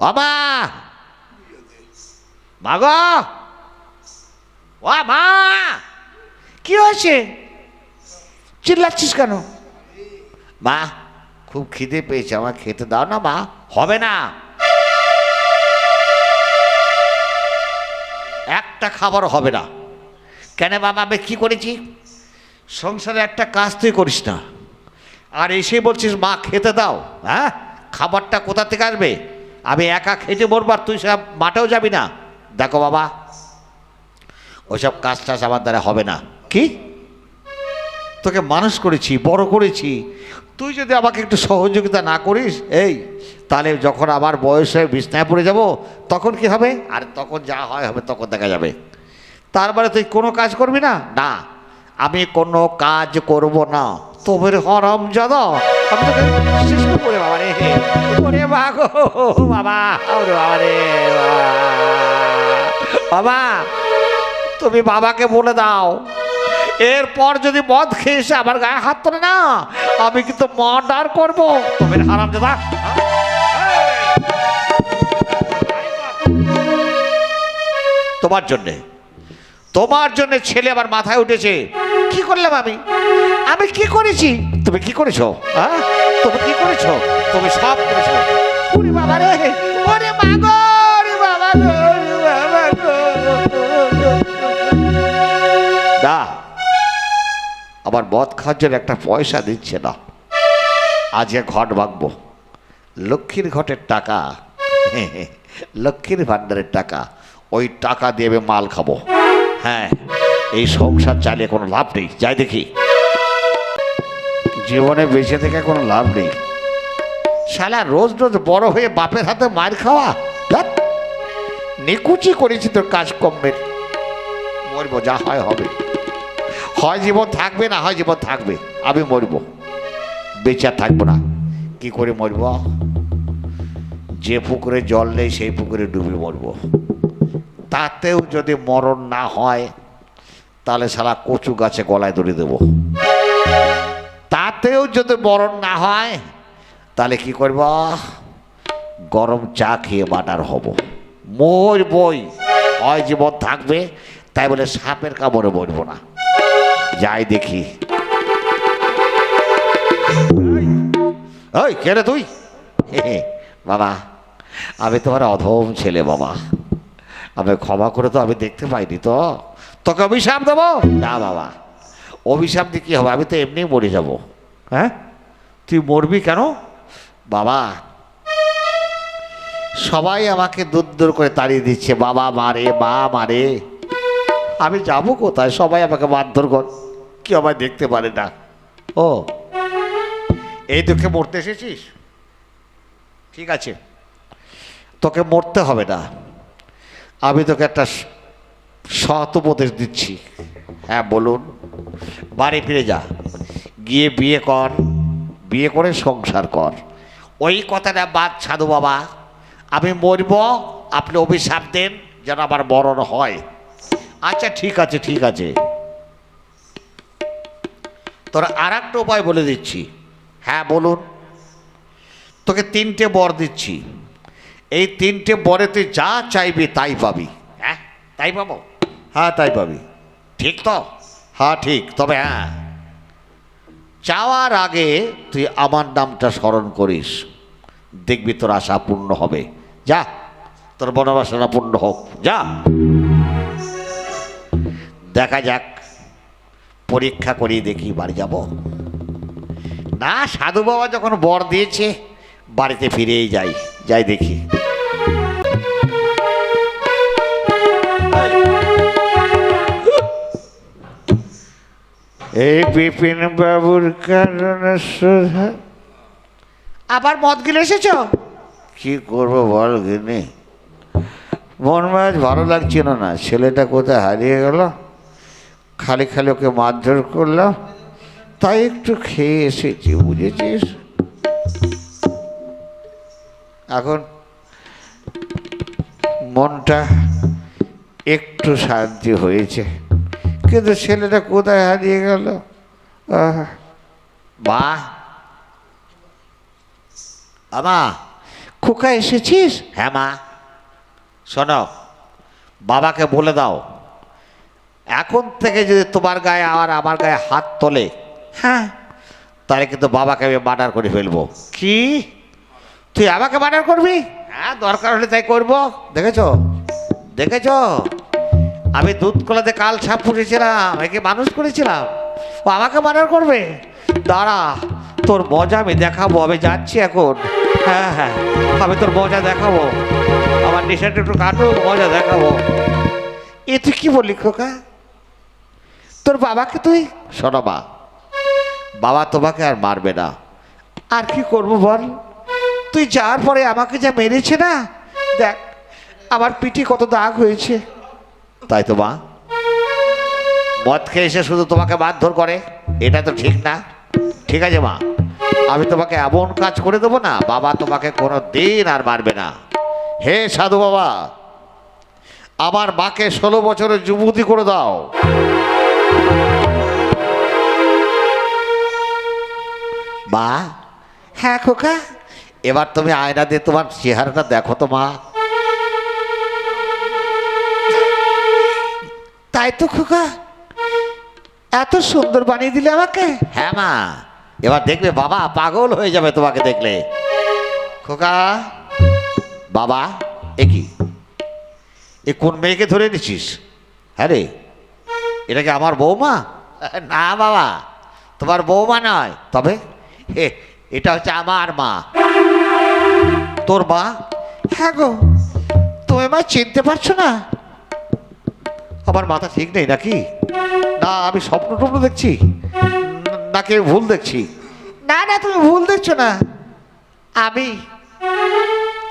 অমা মা গো ও মা। কি হয়েছে? চিল্লাচ্ছিস কেন? মা, খুব খিদে পেয়েছে আমার খেতে দাও না মা, হবে না। একটা খাবার হবে না। কেন বাবা আমি কি করেছি? সংসারে একটা কাজ তুই করিস না। আর এসে বলছিস, মা, খেতে দাও হ্যাঁ? খাবারটা কোথা থেকে আসবে? আমি একা খেতে মরবো আর তুই সব মাঠেও যাবি না। দেখো বাবা, ওইসব কাজ টাজ আমার দ্বারা হবে না। কি? তোকে মানুষ করেছি, বড় করেছি। তুই যদি আমাকে একটু সহযোগিতা না করিস, এই, তাহলে যখন আমার বয়স হয়ে বিছনায় পড়ে যাব, তখন কি হবে? আর তখন যা হয় হবে, তখন দেখা যাবে। তারপরে তুই কোনো কাজ করবি না? না, আমি কোনো কাজ করব না। তোমের হরম যদ আমি তোকে বাবা রে। বাবা তুমি বাবাকে বলে দাও। এরপর যদি মদ খেয়ে এসে আমার গায়ে হাত তোলে না, আমি কিন্তু মার্ডার করব। তবে হারাম দাদা তোমার জন্যে। তোমার জন্য ছেলে আমার মাথায় উঠেছে। কি করলাম আমি? আমি কি করেছি? তুমি কি করেছ? হ্যাঁ তুমি কি করেছ? তুমি সব করেছ। ওরে বাবা রে ওরে মা গো ওরে বাবা গো ওরে বাবা গো। না আমার মদ খাওয়ার জন্য একটা পয়সা দিচ্ছে না। আজকে ঘট ভাঙবো। লক্ষ্মীর ঘটের টাকা। লক্ষ্মীর ভাণ্ডারের টাকা। ওই টাকা দিয়ে আমি মাল খাব। হ্যাঁ। এই সংসার চালিয়ে কোনো লাভ নেই। যাই দেখি। জীবনে বেঁচে থেকে কোনো লাভ নেই। শালা রোজ রোজ বড় হয়ে বাপের হাতে মার খাওয়া নিকুচি করেছি তোর কাজ কমের মরবো, যা হয় হবে। হয় জীবন থাকবে, না হয় জীবন থাকবে, আমি মরবো। বেঁচে থাকব না। কি করে মরবো? যে পুকুরে জল নেই, সেই পুকুরে ডুবে মরবো। তাতেও যদি মরণ না হয় তাহলে সারা কচু গাছে গলায় দড়ি দেবো। তাতেও যদি মরণ না হয়, তাহলে কি করব? গরম চা খেয়ে বাটার হব। মোর বই হয় জীবন থাকবে, তাই বলে সাপের কামড়ে মরবো না। যাই দেখি। ওই কে রে তুই? বাবা আমি তোমার অধম ছেলে বাবা আমি ক্ষমা করে তো আমি দেখতে পাইনি তো। তোকে অভিশাপ দেবো? না, বাবা। অভিশাপ দিয়ে কী হবে? আমি তো এমনি মরে যাব। হ্যাঁ? তুই মরবি কেন? বাবা, সবাই আমাকে দূর দূর করে তাড়িয়ে দিচ্ছে। বাবা মারে, মা মারে। আমি যাব কোথায়? সবাই আমাকে মারধর কর। কি আমায় দেখতে পারে না। ও, এই দুঃখে মরতে এসেছিস? ঠিক আছে। তোকে মরতে হবে না। আমি তোকে একটা সৎ উপদেশ দিচ্ছি। হ্যাঁ বলুন। বাড়ি ফিরে যা। গিয়ে বিয়ে কর, বিয়ে করে সংসার কর। ওই কথাটা বাদ সাধু বাবা। আমি মরব, আপনি অভিশাপ দেন, যেন আমার মরণ হয়। আচ্ছা ঠিক আছে ঠিক আছে। তোর আর একটা উপায় বলে দিচ্ছি। হ্যাঁ বলুন। তোকে তিনটে বর দিচ্ছি। এই তিনটে বরে তুই যা চাইবি তাই পাবি। হ্যাঁ তাই পাবো? হ্যাঁ তাই পাবি। ঠিক তো? হ্যাঁ ঠিক তবে হ্যাঁ। চাওয়ার আগে তুই আমার নামটা স্মরণ করিস। দেখবি তোর আশা পূর্ণ হবে। যা তোর বনবাসনা পূর্ণ হোক। যা। দেখা যাক পরীক্ষা করিয়ে দেখি বাড়ি যাব। না সাধু বাবা যখন বর দিয়েছে বাড়িতে ফিরেই যাই যাই দেখি। এই বিপিন বাবুর কারণে সুধা। আবার মদ গিলে এসেছ? কি করব বল গিনি মন মাছ ভালো লাগছিল না। ছেলেটা কোথায় হারিয়ে গেল? খালি খালি ওকে মারধর করলাম তাই একটু খেয়ে এসেছি বুঝেছিস? এখন মনটা একটু শান্তি হয়েছে। কিন্তু ছেলেটা কোথায় হারিয়ে গেল? আহ, আমা। খোকা এসেছিস? হ্যাঁ মা। শোনো বাবাকে বলে দাও এখন থেকে যদি তোমার গায়ে আর আমার গায়ে হাত তোলে হ্যাঁ। তাহলে কিন্তু বাবাকে আমি মার্ডার করে ফেলব। কি? তুই আমাকে মার্ডার করবি? হ্যাঁ দরকার হলে তাই করব। দেখেছ? দেখেছ? আমি দুধ কলাতে কাল সাপ ফুটেছিলাম একে মানুষ করেছিলাম। ও আমাকে মার্ডার করবে? দাঁড়া তোর মজা আমি দেখাবো আমি যাচ্ছি এখন। হ্যাঁ হ্যাঁ আমি তোর মজা দেখাবো। আমার নেশাটা একটু কাটুক মজা দেখাবো। এ তুই কি বললি খোকা? তোর বাবাকে তুই? শোনো মা বাবা তোমাকে আর মারবে না। আর কি করব বল? তুই যাওয়ার পরে আমাকে যা মেরেছে না দেখ আমার পিঠে কত দাগ হয়েছে। তাই তো মা? মদ খেয়ে এসে শুধু তোমাকে মারধর করে, এটা তো ঠিক না। ঠিক আছে মা, আমি তোমাকে এমন কাজ করে দেবো না, বাবা তোমাকে কোনো দিন আর মারবে না। হে সাধু বাবা, আমার মাকে ষোলো বছরের যুবতী করে দাও। মা হ্যাঁ খোকা, এবার তুমি আয়না দিয়ে তোমার চেহারাটা দেখো তো মা। তাই তো খোকা। এত সুন্দর বানিয়ে দিলে আমাকে। হ্যাঁ মা এবার দেখবে বাবা পাগল হয়ে যাবে তোমাকে দেখলে। খোকা। বাবা এ কি? এ কোন মেয়েকে ধরে নিছিস হ্যাঁ রে এটা কি আমার বৌমা? না বাবা তোমার বৌমা নয়। তবে হে, এটা হচ্ছে আমার মা। তোর মা? হ্যাঁ গো তুমি মা চিনতে পারছ না? আমার মাথা ঠিক নেই নাকি? না আমি স্বপ্ন টপ্ন দেখছি নাকি ভুল দেখছি। না না তুমি ভুল দেখছ না। আমি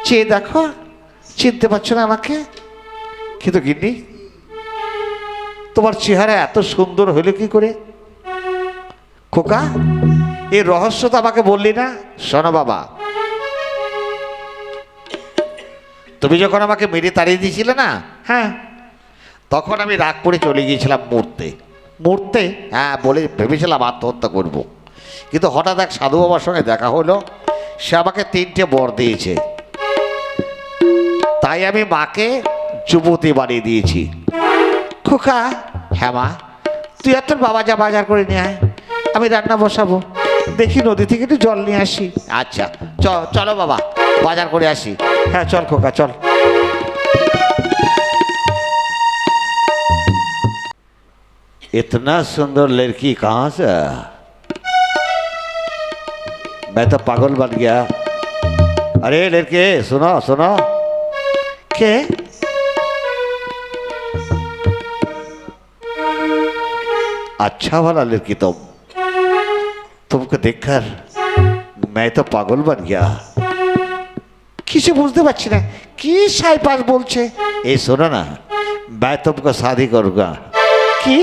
চেয়ে দেখো চিনতে পারছ না আমাকে? কিন্তু গিন্নি তোমার চেহারা এত সুন্দর হইল কি করে? খোকা এই রহস্য তো আমাকে বললি না? শোনো বাবা। তুমি যখন আমাকে মেরে তাড়িয়ে দিয়েছিলে না? হ্যাঁ। তখন আমি রাগ করে চলে গিয়েছিলাম মূর্তে। মূর্তে হ্যাঁ বলে ভেবেছিলাম আত্মহত্যা করব। কিন্তু হঠাৎ এক সাধু বাবার সঙ্গে দেখা হলো, সে আমাকে তিনটে বর দিয়েছে। তাই আমি মাকে যুবতী বানিয়ে দিয়েছি। খোকা হ্যাঁ মা, তুই আর তোর বাবা যা বাজার করে নিয়ে আয়, আমি রান্না বসাবো। দেখি নদী থেকে একটু জল নিয়ে আসি। আচ্ছা চলো বাবা, বাজার করে আসি। হ্যাঁ চল খোকা, চল। इतना सुंदर लड़की कहाँ से मैं तो पागल बन गया अरे लड़के सुनो सुनो के अच्छा वाला लड़की तुम तुमको देखकर मैं तो पागल बन गया কিছু বুঝতে পারছি না কি সাইপাস বলছে এই শোনো না मैं तुमको शादी करूंगा কি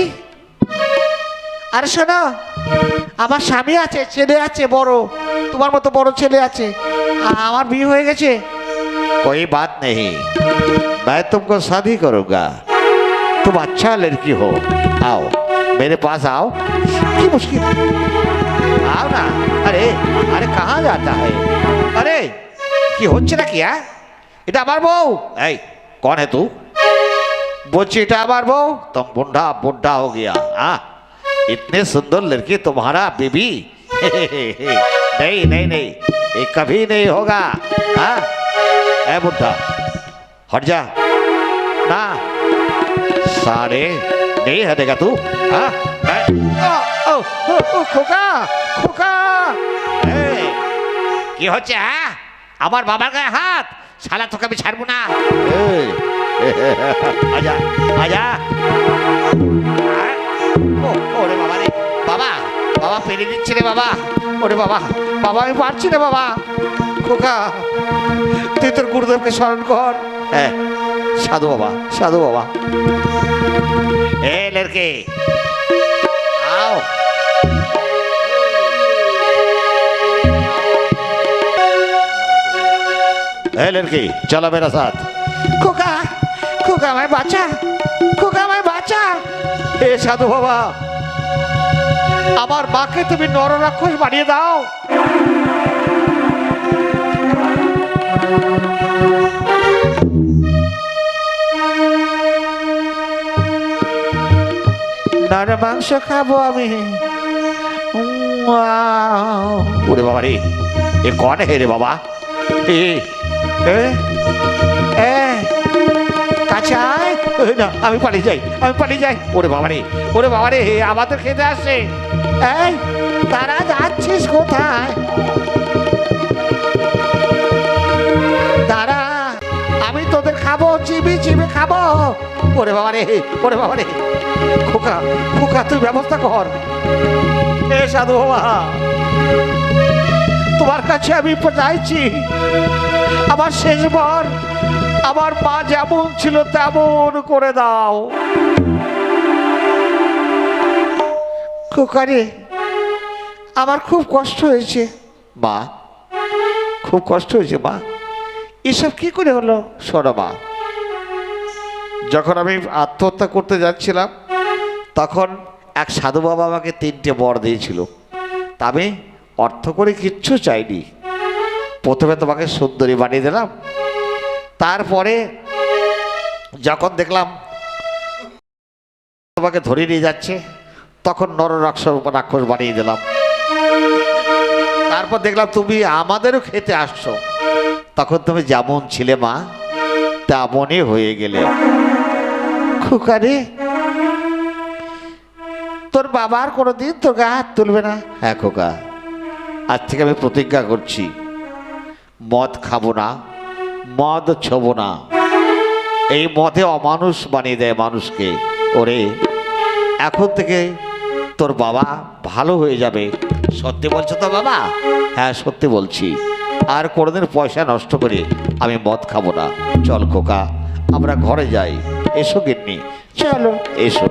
আরে শোনো আমার স্বামী আছে ছেলে আছে বড় তোমার মতো বড় ছেলে আছে আ- আমার বিয়ে হয়ে গেছে कोई बात नहीं मैं तुमको शादी करूंगा तुम अच्छा लड़की हो आओ मेरे पास आओ की मुश्किल आओ ना अरे अरे कहाँ जाता है अरे কি হচ্ছে নাকি হ্যাঁ এটা আমার বউ এই कौन है तू বলছি এটা আমার বউ तुम बुढ़ा बुढ़ा हो गया हाँ इतने सुंदर लड़की तुम्हारा बीबी नहीं नहीं नहीं ये कभी नहीं होगा हाँ ए बुढ़ा हट जा ना सारे नहीं हटेगा तू हाँ मैं- ओ, ओ, ओ, ओ, খোকা খোকা এই, কি হচ্ছে হ্যাঁ আমার বাবার গায়ে হাত শালা তোকে আমি ছাড়বো না এই, আজা আজা ও, ওরে বাবা রে বাবা বাবা পেরে দিচ্ছে রে বাবা ওরে বাবা বাবা আমি পারছি না বাবা খোকা তুই তোর গুরুদেবকে স্মরণ কর হ্যাঁ সাধু বাবা সাধু বাবা এ লড়কে आओ ए लड़की चलो मेरा साथ খোকা খোকা আমায় বাঁচা খোকা আমায় বাঁচা এ সাধু বাবা আমার মাকে তুমি নররাক্ষস বানিয়ে দাও। মাংস খাব আমি। ওরে বাবা রে এ কন হে রে বাবা? এ, না আমি পালিয়ে যাই আমি পালিয়ে যাই। ওরে বাবা রে ওরে বাবা রে আমাদের খেতে আসে এই তারা যাচ্ছিস কোথায়? দাঁড়া আমি তোদের খাব চিবি চিবি খাব। ওরে বাবা রে ওরে বাবা রে খোকা খোকা তুই ব্যবস্থা কর। এ সাধু বাবা তোমার কাছে আমি চাইছি আমার শেষবার আমার মা যেমন ছিল তেমন করে দাও। খোকারে আমার খুব কষ্ট হয়েছে। মা খুব কষ্ট হয়েছে মা। এসব কি করে হলো? শোনো মা। যখন আমি আত্মহত্যা করতে যাচ্ছিলাম তখন এক সাধু বাবা আমাকে তিনটে বর দিয়েছিল। তা আমি অর্থ করে কিচ্ছু চাইনি। প্রথমে তোমাকে সুন্দরী বানিয়ে দিলাম তারপরে যখন দেখলাম তোমাকে ধরে নিয়ে যাচ্ছে, তখন নর রাক্ষস রাক্ষস বানিয়ে দিলাম। তারপর দেখলাম তুমি আমাদেরও খেতে আসছো। তখন তুমি যেমন ছিলে মা, তেমনই হয়ে গেলে। খুকারে, তোর বাবার কোনোদিন তোর গা হাত তুলবে না? হ্যাঁ খোকা, আজ থেকে আমি প্রতিজ্ঞা করছি, মদ খাব না। মদ ছোবো না। এই মদে অমানুষ বানিয়ে দেয় মানুষকে। ওরে, এখন থেকে তোর বাবা ভালো হয়ে যাবে। সত্যি বলছো তো বাবা? হ্যাঁ সত্যি বলছি। আর কোনোদিন পয়সা নষ্ট করে আমি মদ খাব না। চল খোকা, আমরা ঘরে যাই। এসো গিন্নি। চলো, এসো।